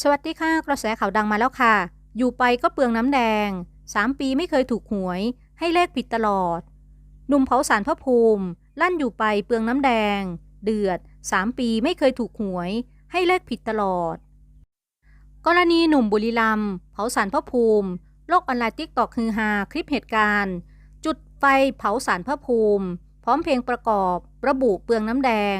สวัสดีค่ะ กระแสข่าวดังมาแล้วค่ะ อยู่ไปก็เปลืองน้ำแดง 3 ปีไม่เคยถูกหวย ให้เลขผิดตลอด หนุ่มเผาสารพระภูมิ ลั่นอยู่ไปเปลืองน้ำแดง เดือด 3 ปีไม่เคยถูกหวย ให้เลขผิดตลอด กรณีหนุ่มบุรีรัมเผาสารพระภูมิ โลกออนไลน์ติ๊กตอกฮือฮาคลิปเหตุการณ์ จุดไฟเผาสารพระภูมิ พร้อมเพลงประกอบ ระบุเปลืองน้ำแดง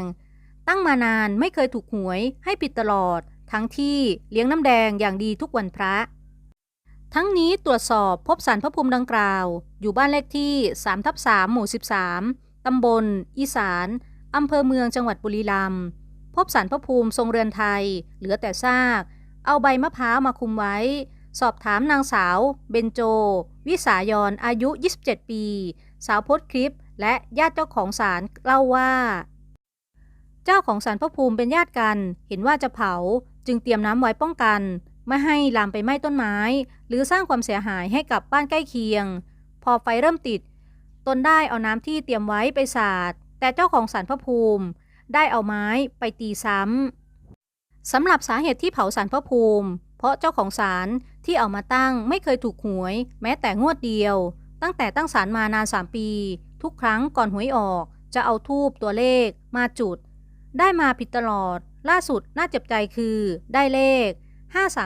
ตั้งมานานไม่เคยถูกหวย ให้ผิดตลอด ทั้งที่เลี้ยงน้ำแดงอย่างดีทุกวันพระ ทั้งนี้ตรวจสอบพบสารพระภูมิดังกล่าว อยู่บ้านเลขที่3ทับ3หมู่ 13 ตำบล อีสานอำเภอเมืองจังหวัดบุรีรัมย์พบสารพระภูมิทรงเรือนไทย เหลือแต่ซาก เอาใบมะพร้าวมาคุมไว้ สอบถามนางสาว เบนโจ วิสายอนอายุ 27 ปี สาวโพสต์คลิป และญาติเจ้าของศาลเล่าว่า เจ้าของศาลพระภูมิเป็นญาติกัน เห็นว่าจะเผา จึงเตรียมน้ำไว้ป้องกัน ไม่ให้ลามไปไหม้ต้นไม้ หรือสร้างความเสียหายให้กับบ้านใกล้เคียง พอไฟเริ่มติด ตนได้เอาน้ำที่เตรียมไว้ไปสาด แต่เจ้าของศาลพระภูมิ ได้เอาไม้ไปตีซ้ำสำหรับสาเหตุที่เผาศาลพระภูมิ เพราะเจ้าของศาลที่เอามาตั้งไม่เคยถูกหวย แม้แต่งวดเดียว ตั้งแต่ตั้งศาลมานาน3ปี ทุกครั้งก่อนหวยออก จะเอาทูบตัวเลขมาจุด ได้มาผิดตลอด ล่าสุดน่าเจ็บใจคือได้เลข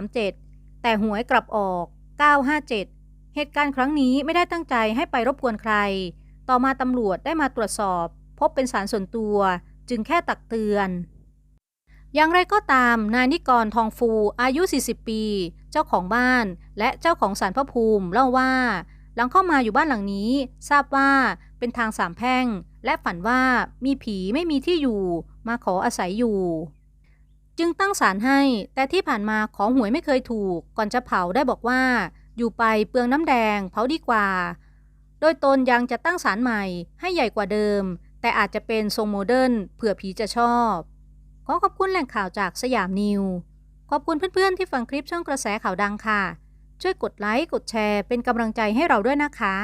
537 แต่หวยกลับออก 957 เหตุการณ์ครั้งนี้ไม่ได้ตั้งใจให้ไปรบกวนใคร ต่อมาตำรวจได้มาตรวจสอบ พบเป็นสารส่วนตัว จึงแค่ตักเตือน อย่างไรก็ตาม นายนิกรทองฟูอายุ 40 ปี เจ้าของบ้านและเจ้าของสารพระภูมิเล่าว่า หลังเข้ามาอยู่บ้านหลังนี้ ทราบว่าเป็นทางสามแพร่ง และฝันว่ามีผีไม่มีที่อยู่ มาขออาศัยอยู่ จึงตั้งศาลให้ แต่ที่ผ่านมาของหวยไม่เคยถูก ก่อนจะเผาได้บอกว่า อยู่ไปเปลืองน้ำแดง เผาดีกว่า โดยตนยังจะตั้งศาลใหม่ให้ใหญ่กว่าเดิม แต่อาจจะเป็นทรงโมเดิร์นเผื่อผีจะชอบ ขอขอบคุณแหล่งข่าวจากสยามนิว ขอบคุณเพื่อนๆที่ฟังคลิปช่องกระแสข่าวดังค่ะ ช่วยกดไลค์กดแชร์เป็นกำลังใจให้เราด้วยนะคะ